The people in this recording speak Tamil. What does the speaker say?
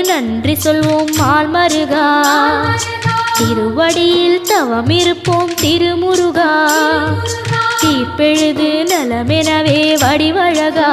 நன்றி சொல்வோம் மால்மருகா திருவடியில் தவம் இருப்போம் திருமுருகா. தீப்பெழுது நலமெனவே வடிவழகா.